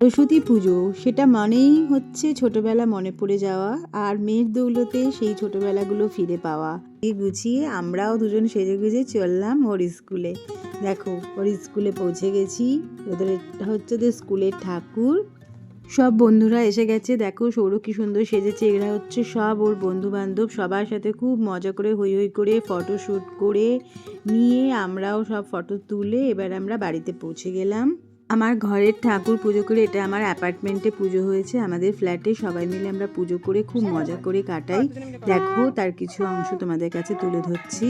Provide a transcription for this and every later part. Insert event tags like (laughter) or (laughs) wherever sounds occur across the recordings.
সরস্বতী পুজো, সেটা মানেই হচ্ছে ছোটবেলা মনে পড়ে যাওয়া আর মেয়ের দৌলতে সেই ছোটবেলাগুলো ফিরে পাওয়া। গুছিয়ে আমরাও দুজন সেজে গুজে চললাম ওর স্কুলে। দেখো, ওর স্কুলে পৌঁছে গেছি। ওদের হচ্ছে ওদের স্কুলের ঠাকুর। সব বন্ধুরা এসে গেছে। দেখো সৌর কি সুন্দর সেজেছে। এরা হচ্ছে সব ওর বন্ধু বান্ধব সবার সাথে খুব মজা করে হই হই করে ফটো শ্যুট করে নিয়ে আমরাও সব ফটো তুলে এবার আমরা বাড়িতে পৌঁছে গেলাম। আমার ঘরের ঠাকুর পুজো করে এটা আমার অ্যাপার্টমেন্টে পুজো হয়েছে, আমাদের ফ্ল্যাটে সবাই মিলে আমরা পুজো করে খুব মজা করে কাটাই। দেখো, তার কিছু অংশ তোমাদের কাছে তুলে ধরছি।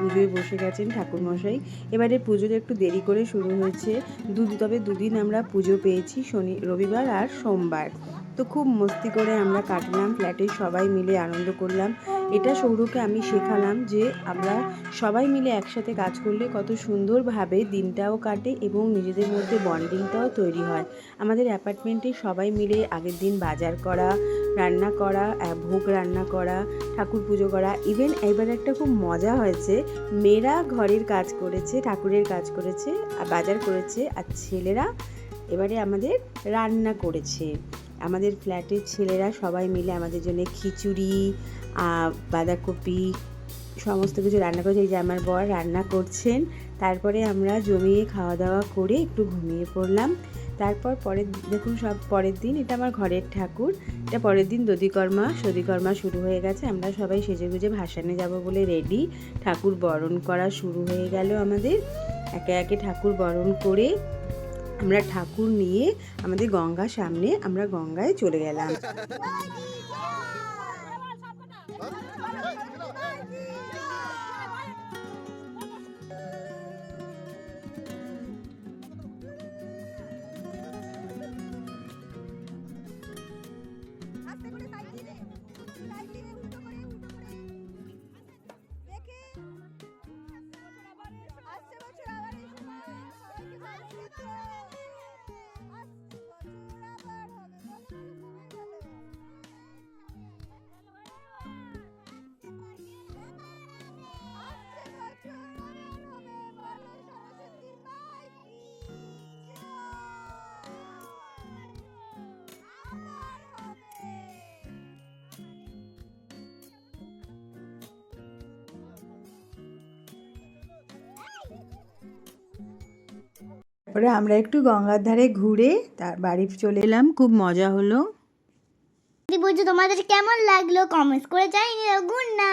পুজোয় বসে গেছেন ঠাকুর মশাই এবারে পুজোটা একটু দেরি করে শুরু হয়েছে। দু, তবে দুদিন আমরা পুজো পেয়েছি শনি, রবিবার আর সোমবার। তো খুব মস্তি করে আমরা কাটলাম, ফ্ল্যাটে সবাই মিলে আনন্দ করলাম। এটা সৌরকে আমি শেখালাম যে আমরা সবাই মিলে একসাথে কাজ করলে কত সুন্দরভাবে দিনটাও কাটে এবং নিজেদের মধ্যে বন্ডিংটাও তৈরি হয়। আমাদের অ্যাপার্টমেন্টে সবাই মিলে আগের দিন বাজার করা, রান্না করা ভোগ রান্না করা, ঠাকুর পুজো করা, ইভেন এবার একটা খুব মজা হয়েছে, মেয়েরা ঘরের কাজ করেছে, ঠাকুরের কাজ করেছে আর বাজার করেছে, আর ছেলেরা এবারে আমাদের রান্না করেছে। আমাদের ফ্ল্যাটের ছেলেরা সবাই মিলে আমাদের জন্য খিচুড়ি বাঁধাকপি, সমস্ত কিছু রান্না করেছে। এই যে আমার বর রান্না করছেন, তারপরে আমরা জমিয়ে খাওয়া দাওয়া করে একটু ঘুমিয়ে পড়লাম। তারপর পরের দেখুন সব পরের দিন, এটা আমার ঘরের ঠাকুর। এটা পরের দিন দধিকর্মা সদিকর্মা শুরু হয়ে গেছে। আমরা সবাই সেজে গুজে ভাসানে যাব বলে রেডি ঠাকুর বরণ করা শুরু হয়ে গেল আমাদের। একে একে ঠাকুর বরণ করে আমরা ঠাকুর নিয়ে আমাদের গঙ্গা সামনে আমরা গঙ্গায় চলে গেলাম। (laughs) 来来来来来来来来来 তারপরে আমরা একটু গঙ্গার ধারে ঘুরে তার বাড়ি চলে এলাম। খুব মজা হলো। বুঝছ তোমাদের কেমন লাগল? কমেন্টস করে জানিয়ে গুড না